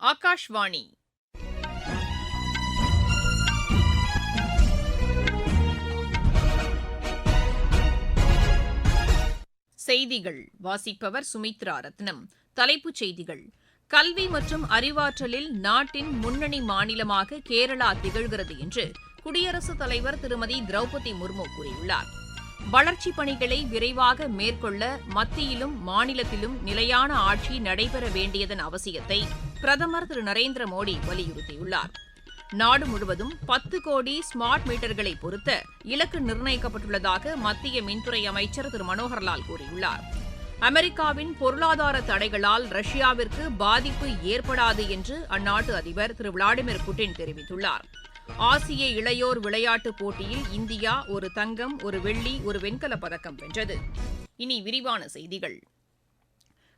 ஆகாஷ்வாணி. செய்திகள். வாசிப்பவர் சுமித்ரா ரத்னம். தலைப்புச் செய்திகள். கல்வி மற்றும் அறிவாற்றலில் நாட்டின் முன்னணி மாநிலமாக கேரளா திகழ்கிறது என்று குடியரசுத் தலைவர் திருமதி திரௌபதி முர்மு கூறியுள்ளார். வளர்ச்சிப் பணிகளை விரைவாக மேற்கொள்ள மத்தியிலும் மாநிலத்திலும் நிலையான ஆட்சி நடைபெற வேண்டியதன் அவசியத்தை பிரதமர் திரு. நரேந்திர மோடி வலியுறுத்தியுள்ளார். நாடு முழுவதும் பத்து கோடி ஸ்மார்ட் மீட்டர்களை பொருத்த இலக்கு நிர்ணயிக்கப்பட்டுள்ளதாக மத்திய மின்துறை அமைச்சர் திரு. மனோகர்லால் கூறியுள்ளார். அமெரிக்காவின் பொருளாதார தடைகளால் ரஷ்யாவிற்கு பாதிப்பு ஏற்படாது என்று அந்நாட்டு அதிபர் திரு. விளாடிமிர் புட்டின் தெரிவித்துள்ளார். ஆசிய இளையோர் விளையாட்டுப் போட்டியில் இந்தியா ஒரு தங்கம் ஒரு வெள்ளி ஒரு வெண்கலப் பதக்கம் வென்றது. இனி விரிவான செய்திகள்.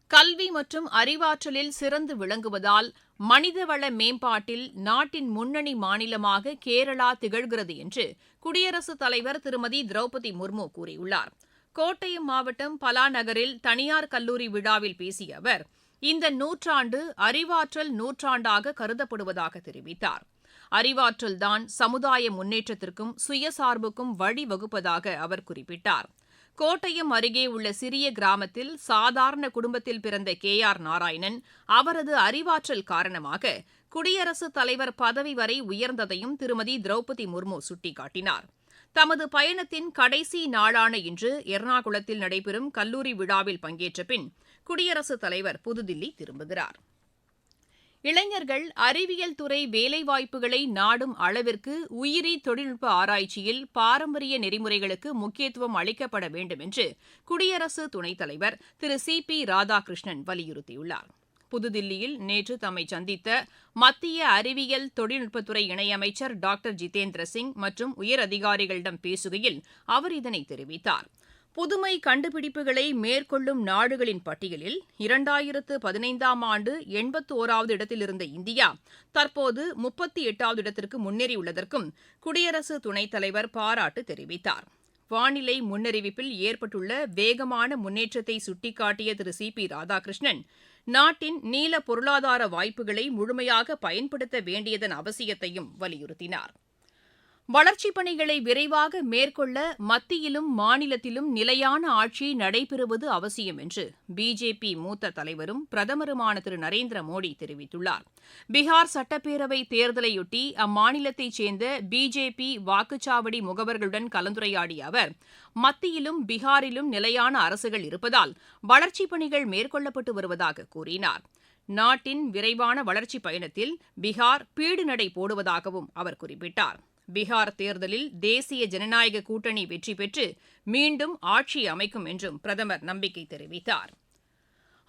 கல்வி மற்றும் அறிவாற்றலில் சிறந்து விளங்குவதால் மனிதவள மேம்பாட்டில் நாட்டின் முன்னணி மாநிலமாக கேரளா திகழ்கிறது என்று குடியரசுத் தலைவர் திருமதி திரௌபதி முர்மு கூறியுள்ளார். கோட்டயம் மாவட்டம் பலாநகரில் தனியார் கல்லூரி விழாவில் பேசிய அவர் இந்த நூற்றாண்டு அறிவாற்றல் நூற்றாண்டாக கருதப்படுவதாக தெரிவித்தார். அறிவாற்றல்தான் சமுதாய முன்னேற்றத்திற்கும் சுயசார்புக்கும் வழிவகுப்பதாக அவர் குறிப்பிட்டார். கோட்டயம் அருகே உள்ள சிறிய கிராமத்தில் சாதாரண குடும்பத்தில் பிறந்த கே ஆர் நாராயணன் அவரது அறிவாற்றல் காரணமாக குடியரசுத் தலைவர் பதவி வரை உயர்ந்ததையும் திருமதி திரௌபதி முர்மு சுட்டிக்காட்டினார். தமது பயணத்தின் கடைசி நாளான இன்று எர்ணாகுளத்தில் நடைபெறும் கல்லூரி விழாவில் பங்கேற்ற பின் குடியரசுத் தலைவர் புதுதில்லி திரும்புகிறார். இளைஞர்கள் அறிவியல் துறை வேலைவாய்ப்புகளை நாடும் அளவிற்கு உயிரி தொழில்நுட்ப ஆராய்ச்சியில் பாரம்பரிய நெறிமுறைகளுக்கு முக்கியத்துவம் அளிக்கப்பட வேண்டும் என்று குடியரசு துணைத் தலைவர் திரு சி பி ராதாகிருஷ்ணன் வலியுறுத்தியுள்ளார். புதுதில்லியில் நேற்று தம்மை சந்தித்த மத்திய அறிவியல் தொழில்நுட்பத்துறை இணையமைச்சர் டாக்டர் ஜிதேந்திர சிங் மற்றும் உயரதிகாரிகளிடம் பேசுகையில் அவர் இதனை தெரிவித்தார். புதுமை கண்டுபிடிப்புகளை மேற்கொள்ளும் நாடுகளின் பட்டியலில் இரண்டாயிரத்து பதினைந்தாம் ஆண்டு எண்பத்து ஓராவது இடத்தில் இருந்த இந்தியா தற்போது முப்பத்தி எட்டாவது இடத்திற்கு முன்னேறியுள்ளதற்கும் குடியரசு துணைத் தலைவர் பாராட்டு தெரிவித்தார். வானிலை முன்னறிவிப்பில் ஏற்பட்டுள்ள வேகமான முன்னேற்றத்தை சுட்டிக்காட்டிய திரு சி பி ராதாகிருஷ்ணன் நாட்டின் நீல பொருளாதார வாய்ப்புகளை முழுமையாக பயன்படுத்த வேண்டியதன் அவசியத்தையும் வலியுறுத்தினார். வளர்ச்சிப் பணிகளை விரைவாக மேற்கொள்ள மத்தியிலும் மாநிலத்திலும் நிலையான ஆட்சி நடைபெறுவது அவசியம் என்று பிஜேபி மூத்த தலைவரும் பிரதமருமான திரு நரேந்திர மோடி தெரிவித்துள்ளார். பீகார் சட்டப்பேரவை தேர்தலையொட்டி அம்மாநிலத்தைச் சேர்ந்த பிஜேபி வாக்குச்சாவடி முகவர்களுடன் கலந்துரையாடிய அவர் மத்தியிலும் பீகாரிலும் நிலையான அரசுகள் இருப்பதால் வளர்ச்சிப் பணிகள் மேற்கொள்ளப்பட்டு வருவதாக கூறினார். நாட்டின் விரைவான வளர்ச்சிப் பயணத்தில் பீகார் பீடுநடை போடுவதாகவும் அவர் குறிப்பிட்டார். பீகார் தேர்தலில் தேசிய ஜனநாயக கூட்டணி வெற்றி பெற்று மீண்டும் ஆட்சி அமைக்கும் என்றும் பிரதமர் நம்பிக்கை தெரிவித்தார்.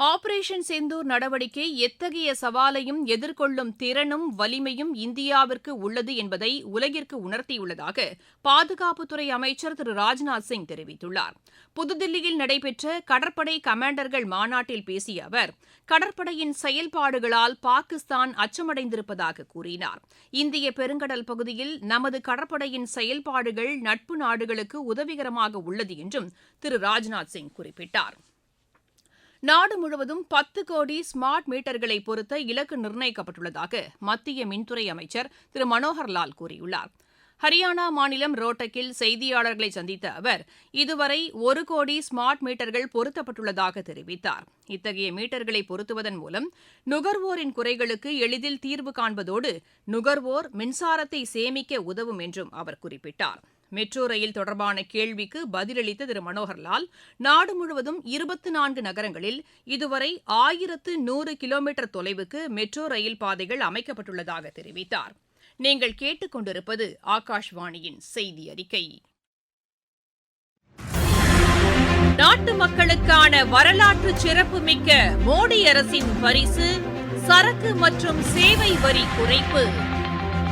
ஆபரேஷன் செந்தூர் நடவடிக்கை எத்தகைய சவாலையும் எதிர்கொள்ளும் திறனும் வலிமையும் இந்தியாவிற்கு உள்ளது என்பதை உலகிற்கு உணர்த்தியுள்ளதாக பாதுகாப்புத்துறை அமைச்சர் திரு ராஜ்நாத் சிங் தெரிவித்துள்ளார். புதுதில்லியில் நடைபெற்ற கடற்படை கமாண்டர்கள் மாநாட்டில் பேசிய அவர் கடற்படையின் செயல்பாடுகளால் பாகிஸ்தான் அச்சமடைந்திருப்பதாக கூறினார். இந்திய பெருங்கடல் பகுதியில் நமது கடற்படையின் செயல்பாடுகள் நட்பு நாடுகளுக்கு உதவிகரமாக உள்ளது என்றும் திரு ராஜ்நாத் சிங் குறிப்பிட்டார். நாடு முழுவதும் பத்து கோடி ஸ்மார்ட் மீட்டர்களை பொருத்த இலக்கு நிர்ணயிக்கப்பட்டுள்ளதாக மத்திய மின்துறை அமைச்சர் திரு மனோகர்லால் கூறியுள்ளார். ஹரியானா மாநிலம் ரோட்டக்கில் செய்தியாளர்களை சந்தித்த அவர் இதுவரை ஒரு கோடி ஸ்மார்ட் மீட்டர்கள் பொருத்தப்பட்டுள்ளதாக தெரிவித்தார். இத்தகைய மீட்டர்களை பொருத்துவதன் மூலம் நுகர்வோரின் குறைகளுக்கு எளிதில் தீர்வு காண்பதோடு நுகர்வோர் மின்சாரத்தை சேமிக்க உதவும் என்றும் அவர் குறிப்பிட்டார். மெட்ரோ ரயில் தொடர்பான கேள்விக்கு பதிலளித்த திரு. மனோகர்லால் நாடு முழுவதும் இருபத்தி நான்கு நகரங்களில் இதுவரை ஆயிரத்து நூறு கிலோமீட்டர் தொலைவுக்கு மெட்ரோ ரயில் பாதைகள் அமைக்கப்பட்டுள்ளதாக தெரிவித்தார். நீங்கள் கேட்டுக்கொண்டிருப்பது ஆகாஷ்வாணியின் செய்தி அறிக்கை. நாட்டு மக்களுக்கான வரலாற்று சிறப்புமிக்க மோடி அரசின் பரிசு சரக்கு மற்றும் சேவை வரி குறைப்பு.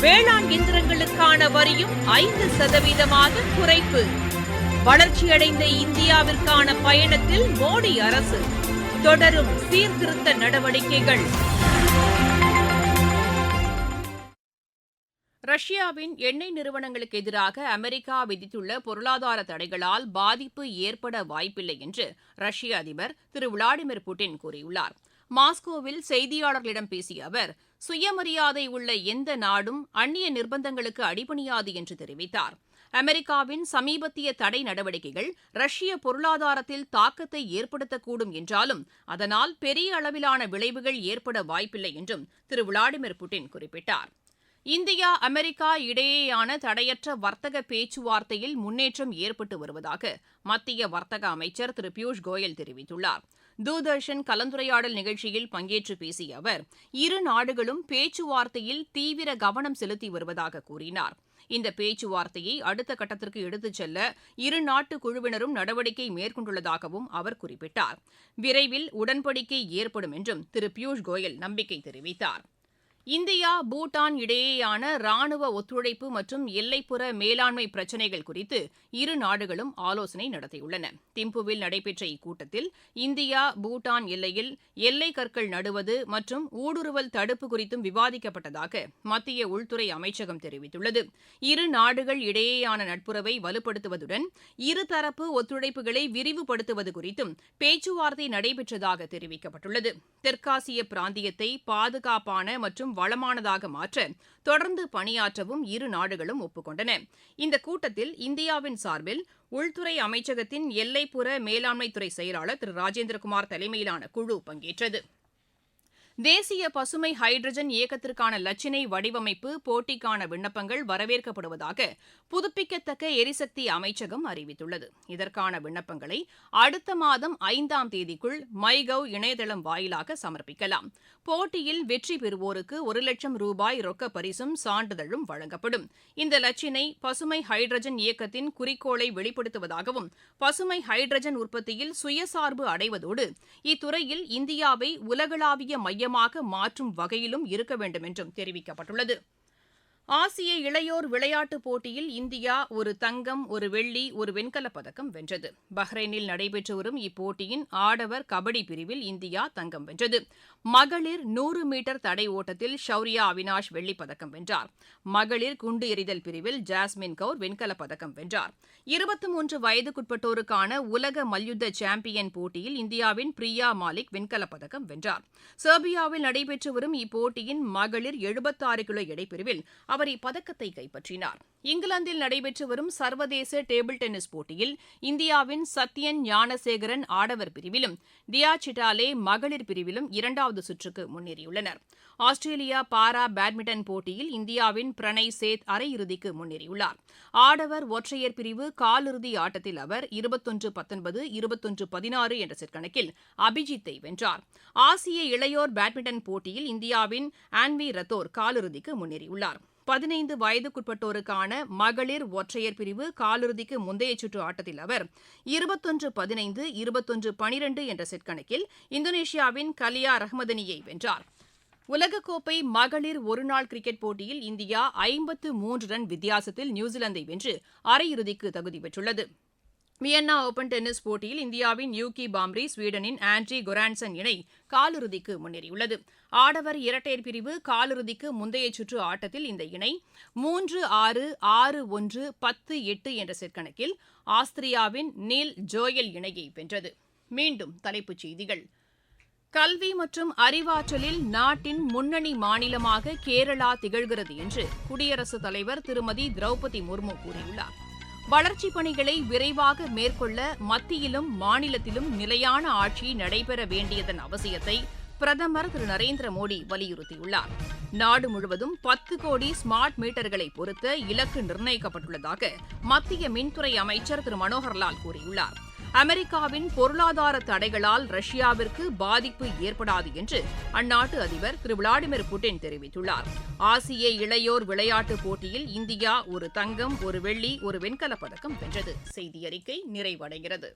வேளாண் இயந்திரங்களுக்கான வரியும் ஐந்து சதவீதமாக குறைப்பு. வளர்ச்சியடைந்த இந்தியாவிற்கான பயணத்தில் மோடி அரசு. தொடரும் சீர்திருத்த நடவடிக்கைகள். ரஷ்யாவின் எண்ணெய் நிறுவனங்களுக்கு எதிராக அமெரிக்கா விதித்துள்ள பொருளாதார தடைகளால் பாதிப்பு ஏற்பட வாய்ப்பில்லை என்று ரஷ்ய அதிபர் திரு விளாடிமிர் புட்டின் கூறியுள்ளார். மாஸ்கோவில் செய்தியாளர்களிடம் பேசிய அவர் சுயமரியாதை உள்ள எந்த நாடும் அந்நிய நிர்பந்தங்களுக்கு அடிபணியாது என்று தெரிவித்தார். அமெரிக்காவின் சமீபத்திய தடை நடவடிக்கைகள் ரஷ்ய பொருளாதாரத்தில் தாக்கத்தை ஏற்படுத்தக்கூடும் என்றாலும் அதனால் பெரிய அளவிலான விளைவுகள் ஏற்பட வாய்ப்பில்லை என்றும் திரு விளாடிமிர் புட்டின் குறிப்பிட்டார். இந்தியா அமெரிக்கா இடையேயான தடையற்ற வர்த்தக பேச்சுவார்த்தையில் முன்னேற்றம் ஏற்பட்டு வருவதாக மத்திய வர்த்தக அமைச்சர் திரு பியூஷ் கோயல் தெரிவித்துள்ளார். தூர்தர்ஷன் கலந்துரையாடல் நிகழ்ச்சியில் பங்கேற்று பேசிய அவர் இரு நாடுகளும் பேச்சுவார்த்தையில் தீவிர கவனம் செலுத்தி வருவதாக கூறினார். இந்த பேச்சுவார்த்தையை அடுத்த கட்டத்திற்கு எடுத்துச் செல்ல இரு நாட்டு குழுவினரும் நடவடிக்கை மேற்கொண்டுள்ளதாகவும் அவர் குறிப்பிட்டார். விரைவில் உடன்படிக்கை ஏற்படும் என்றும் திரு பியூஷ் கோயல் நம்பிக்கை தெரிவித்தார். இந்தியா பூட்டான் இடையேயான ராணுவ ஒத்துழைப்பு மற்றும் எல்லைப்புற மேலாண்மை பிரச்சினைகள் குறித்து இரு நாடுகளும் ஆலோசனை நடத்தியுள்ளன. திம்புவில் நடைபெற்ற இக்கூட்டத்தில் இந்தியா பூட்டான் எல்லையில் எல்லை கற்கள் நடுவது மற்றும் ஊடுருவல் தடுப்பு குறித்தும் விவாதிக்கப்பட்டதாக மத்திய உள்துறை அமைச்சகம் தெரிவித்துள்ளது. இரு நாடுகள் இடையேயான நட்புறவை வலுப்படுத்துவதுடன் இருதரப்பு ஒத்துழைப்புகளை விரிவுபடுத்துவது குறித்தும் பேச்சுவார்த்தை நடைபெற்றதாக தெரிவிக்கப்பட்டுள்ளது. தெற்காசிய பிராந்தியத்தை பாதுகாப்பான மற்றும் வளமானதாக மாற்ற தொடர்ந்து பணியாற்றவும் இரு நாடுகளும் ஒப்புக்கொண்டன. இந்த கூட்டத்தில் இந்தியாவின் சார்பில் உள்துறை அமைச்சகத்தின் எல்லைப்புற மேலாண்மைத்துறை செயலாளர் திரு. ராஜேந்திரகுமார் தலைமையிலான குழு பங்கேற்றது. தேசிய பசுமை ஹைட்ரஜன் இயக்கத்திற்கான லட்சினை வடிவமைப்பு போட்டிக்கான விண்ணப்பங்கள் வரவேற்கப்படுவதாக புதுப்பிக்கத்தக்க எரிசக்தி அமைச்சகம் அறிவித்துள்ளது. இதற்கான விண்ணப்பங்களை அடுத்த மாதம் ஐந்தாம் தேதிக்குள் மைகவ் இணையதளம் வாயிலாக சமர்ப்பிக்கலாம். போட்டியில் வெற்றி பெறுவோருக்கு ஒரு லட்சம் ரூபாய் ரொக்க பரிசும் சான்றிதழும் வழங்கப்படும். இந்த லட்சினை பசுமை ஹைட்ரஜன் இயக்கத்தின் குறிக்கோளை வெளிப்படுத்துவதாகவும் பசுமை ஹைட்ரஜன் உற்பத்தியில் சுயசார்பு அடைவதோடு இத்துறையில் இந்தியாவை உலகளாவிய மையமாக மாற்றும் வகையிலும் இருக்க வேண்டும் என்றும் தெரிவிக்கப்பட்டுள்ளது. ஆசிய இளையோர் விளையாட்டுப் போட்டியில் இந்தியா ஒரு தங்கம் ஒரு வெள்ளி ஒரு வெண்கலப் பதக்கம் வென்றது. பஹ்ரைனில் நடைபெற்று வரும் இப்போட்டியின் ஆடவர் கபடி பிரிவில் இந்தியா தங்கம் வென்றது. மகளிர் நூறு மீட்டர் தடை ஓட்டத்தில் ஷௌரியா அவினாஷ் வெள்ளிப் பதக்கம் வென்றார். மகளிர் குண்டு எறிதல் பிரிவில் ஜாஸ்மின் கவுர் வெண்கலப் பதக்கம் வென்றார். இருபத்தி மூன்று வயதுக்குட்பட்டோருக்கான உலக மல்யுத்த சாம்பியன் போட்டியில் இந்தியாவின் பிரியா மாலிக் வெண்கலப் பதக்கம் வென்றார். செர்பியாவில் நடைபெற்று வரும் இப்போட்டியின் மகளிர் எழுபத்தாறு கிலோ எடைப்பிரிவில் அவர் இப்பதக்கத்தை கைப்பற்றினார். இங்கிலாந்தில் நடைபெற்று வரும் சர்வதேச டேபிள் டென்னிஸ் போட்டியில் இந்தியாவின் சத்யன் ஞானசேகரன் ஆடவர் பிரிவிலும் தியா சிட்டாலே மகளிர் பிரிவிலும் இரண்டாவது சுற்றுக்கு முன்னேறியுள்ளனர். ஆஸ்திரேலியா பாரா பேட்மிண்டன் போட்டியில் இந்தியாவின் பிரணய் சேத் அரையிறுதிக்கு முன்னேறியுள்ளார். ஆடவர் ஒற்றையர் பிரிவு காலிறுதி ஆட்டத்தில் அவர் இருபத்தொன்று பத்தொன்பது இருபத்தொன்று பதினாறு என்ற செட் கணக்கில் அபிஜித்தை வென்றார். ஆசிய இளையோர் பேட்மிண்டன் போட்டியில் இந்தியாவின் ஆன்வி ரத்தோர் காலிறுதிக்கு முன்னேறியுள்ளார். பதினைந்து வயதுக்குட்பட்டோருக்கான மகளிர் ஒற்றையர் பிரிவு காலிறுதிக்கு முந்தைய சுற்று ஆட்டத்தில் அவர் இருபத்தொன்று பதினைந்து இருபத்தொன்று பனிரெண்டு என்ற செட் கணக்கில் இந்தோனேஷியாவின் கலியா ரஹ்மதனியை வென்றார். உலகக்கோப்பை மகளிர் ஒருநாள் கிரிக்கெட் போட்டியில் இந்தியா ஐம்பத்து மூன்று ரன் வித்தியாசத்தில் நியூசிலாந்தை வென்று அரையிறுதிக்கு தகுதி பெற்றுள்ளது. வியன்னா ஓபன் டென்னிஸ் போட்டியில் இந்தியாவின் யூகி பாம்ரி ஸ்வீடனின் ஆண்ட்ரி கொரான்சன் இணை காலிறுதிக்கு முன்னேறியுள்ளது. ஆடவர் இரட்டையர் பிரிவு காலிறுதிக்கு முந்தைய சுற்று ஆட்டத்தில் இந்த இணை மூன்று ஆறு ஆறு ஒன்று பத்து எட்டு என்ற செட்கணக்கில் ஆஸ்திரியாவின் நீல் ஜோயல் இணையை வென்றது. மீண்டும் தலைப்புச் செய்திகள். கல்வி மற்றும் அறிவாற்றலில் நாட்டின் முன்னணி மாநிலமாக கேரளா திகழ்கிறது என்று குடியரசுத் தலைவர் திருமதி திரௌபதி முர்மு கூறியுள்ளார். வளர்ச்சிப் பணிகளை விரைவாக மேற்கொள்ள மத்தியிலும் மாநிலத்திலும் நிலையான ஆட்சி நடைபெற வேண்டியதன் அவசியத்தை பிரதமர் திரு நரேந்திர மோடி வலியுறுத்தியுள்ளார். நாடு முழுவதும் பத்து கோடி ஸ்மார்ட் மீட்டர்களை பொருத்த இலக்கு நிர்ணயிக்கப்பட்டுள்ளதாக மத்திய மின்துறை அமைச்சர் திரு மனோகர்லால் கூறியுள்ளார். அமெரிக்காவின் பொருளாதார தடைகளால் ரஷ்யாவிற்கு பாதிப்பு ஏற்படாது என்று அந்நாட்டு அதிபர் திரு விளாடிமிர் புட்டின் தெரிவித்துள்ளார். ஆசிய இளையோர் விளையாட்டுப் போட்டியில் இந்தியா ஒரு தங்கம் ஒரு வெள்ளி ஒரு வெண்கலப் பதக்கம் வென்றது. செய்தி அறிக்கை நிறைவடைகிறது.